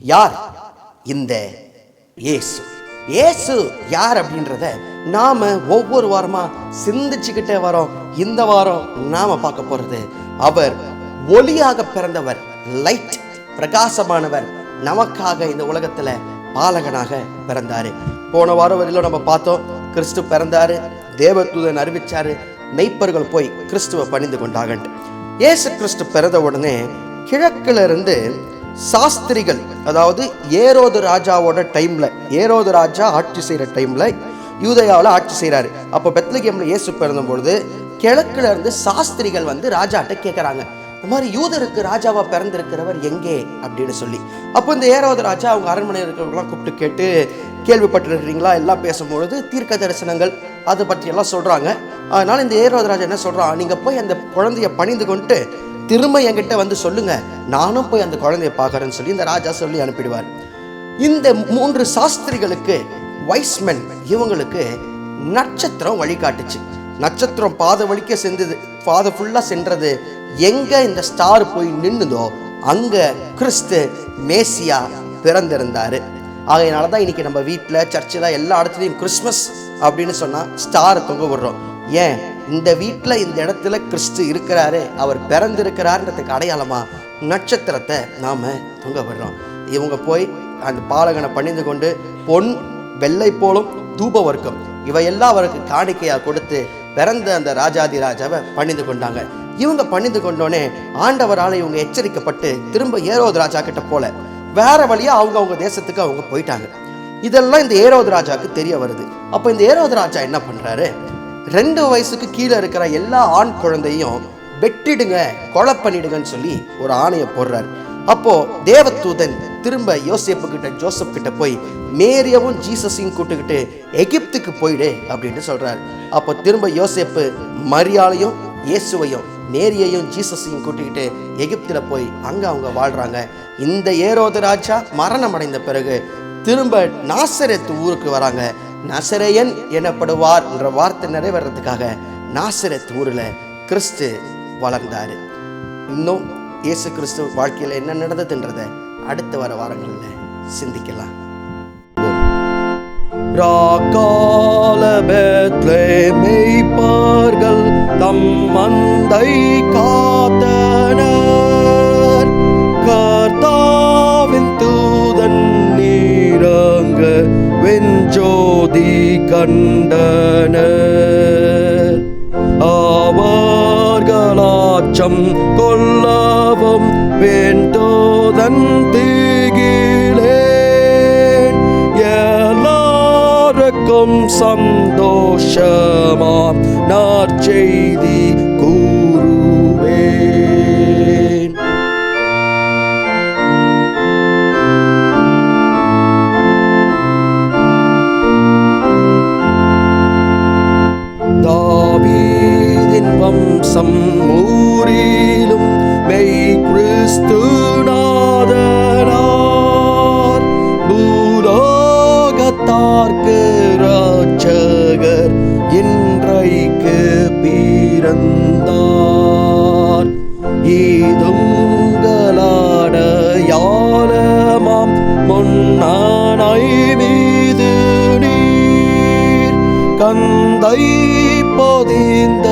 யார்? இந்த இயேசு. இயேசு யார் அப்படின்றத நாம ஒவ்வொரு வாரமா சிந்திச்சுக்கிட்டே வரோம். இந்த வாரம் நாம பார்க்க போறது அவர் ஒளியாக பிறந்தவர் லைட் பிரகாசமானவர் நமக்காக இந்த உலகத்துல பாலகனாக பிறந்தாரு. போன வாரம் வரையிலும் நம்ம பார்த்தோம் கிறிஸ்து பிறந்தாரு தேவதூதன் அறிவிச்சாரு மெய்ப்பர்கள் போய் கிறிஸ்துவை பணிந்து கொண்டாங்கன்ட்டு ஏசு கிறிஸ்து பிறந்த உடனே கிழக்குல இருந்து சாஸ்திரிகள் அதாவது ஏரோது ராஜாவோட டைம்ல ஏரோது ராஜா ஆட்சி செய்கிற டைம்ல யூதயாவில் ஆட்சி செய்கிறாரு அப்போ பெத்லகேம்ல இயேசு பிறந்த பொழுது கிழக்குல இருந்து சாஸ்திரிகள் வந்து ராஜாட்ட கேட்குறாங்க இந்த மாதிரி யூதருக்கு ராஜாவா பிறந்திருக்கிறவர் எங்கே? அப்படின்னு சொல்லி. அப்போ இந்த ஏரோது ராஜா அவங்க அரண்மனையில் இருக்கிறவங்களாம் கூப்பிட்டு கேட்டு கேள்விப்பட்டிருக்கிறீங்களா? எல்லாம் பேசும்பொழுது தீர்க்க தரிசனங்கள் அதை பற்றி எல்லாம் சொல்றாங்க. அதனால இந்த ஏரோது ராஜா என்ன சொல்றான்? நீங்க போய் அந்த குழந்தைய பணிந்து கொண்டு திரும்ப என்கிட்ட வந்து சொல்லுங்க. நானும் போய் அந்த குழந்தைய பார்க்குறேன்னு சொல்லி இந்த ராஜா சொல்லி அனுப்பிடுவார். இந்த மூன்று சாஸ்திரிகளுக்கு வைஸ்மென் இவங்களுக்கு நட்சத்திரம் வழிகாட்டுச்சு. நட்சத்திரம் பாதை வழிக்க செஞ்சது பாதை ஃபுல்லாக சென்றது. எங்கே இந்த ஸ்டார் போய் நின்றுதோ அங்கே கிறிஸ்து மேசியா பிறந்திருந்தார். ஆகையினால தான் இன்றைக்கி நம்ம வீட்டில் சர்ச்சில் எல்லா இடத்துலையும் கிறிஸ்மஸ் அப்படின்னு சொன்னால் ஸ்டார் தொங்க விடுறோம். ஏன்? இந்த வீட்டில் இந்த இடத்துல கிறிஸ்து இருக்கிறாரு அவர் பிறந்திருக்கிறாருன்றதுக்கு அடையாளமாக நட்சத்திரத்தை நாம் தொங்க இவங்க போய் அந்த பாலகனை பணிந்து கொண்டு பொன் வெள்ளை போலும் தூப வர்க்கம் இவையெல்லாம் அவருக்கு காணிக்கையாக கொடுத்து பிறந்த அந்த ராஜாதி ராஜாவை பணிந்து கொண்டாங்க. இவங்க பணிந்து கொண்டோடனே ஆண்டவரால் இவங்க எச்சரிக்கப்பட்டு திரும்ப ஏரோது ராஜா கிட்ட போல. வேற வழியாக அவங்க அவங்க தேசத்துக்கு அவங்க போயிட்டாங்க. இதெல்லாம் இந்த ஏரோது ராஜாவுக்கு தெரிய வருது. அப்போ இந்த ஏரோது ராஜா என்ன பண்ணுறாரு ரெண்டு வயசுக்கு கீழே இருக்கிற எல்லா ஆண் குழந்தையும் வெட்டிடுங்க கொலை பண்ணிடுங்கன்னு சொல்லி ஒரு ஆணையை போடுறாரு. அப்போ தேவதூதன் திரும்ப யோசேப்பு கிட்ட ஜோசப் கிட்ட போய் மேரியவும் ஜீசஸையும் கூட்டுக்கிட்டு எகிப்துக்கு போயிடு அப்படின்னு சொல்றாரு. அப்போ திரும்ப யோசேப்பு மரியாலையும் இயேசுவையும் நேரியையும் ஜீசஸையும் கூட்டிக்கிட்டு எகிப்தில் போய் அங்க அவங்க வாழ்றாங்க. இந்த ஏரோது ராஜா மரணம் அடைந்த பிறகு திரும்ப நாசரத்து ஊருக்கு வராங்க. நசரையன் எனப்படுவார் என்ற வார்த்தை நிறைவேறதுக்காக நாசரத் ஊரில் கிறிஸ்து வளர்ந்தார். இன்னும் இயேசு கிறிஸ்து வாழ்க்கையில் என்ன நடந்ததுன்றதை அடுத்து வர வாரங்களில் சிந்திக்கலாம். ராக்கால மெய்ப்பார்கள் தம் மந்தை வெஞ்சோதி கண்டன ஆவார்களாச்சம் கொல்லவும் வேண்டோதன் தீகிலே. எல்லாருக்கும் சந்தோஷமாம் நற்செய்தி வம்சம் ஊரிலும் மெய் கிறிஸ்து நாதனார் பூலோகத்தார்க்கு ராட்சகர் இன்றைக்கு பிறந்தார். ஈதுங்களாட யாலமாம் முன்னானை மீது நீர். கந்தை பொதிந்த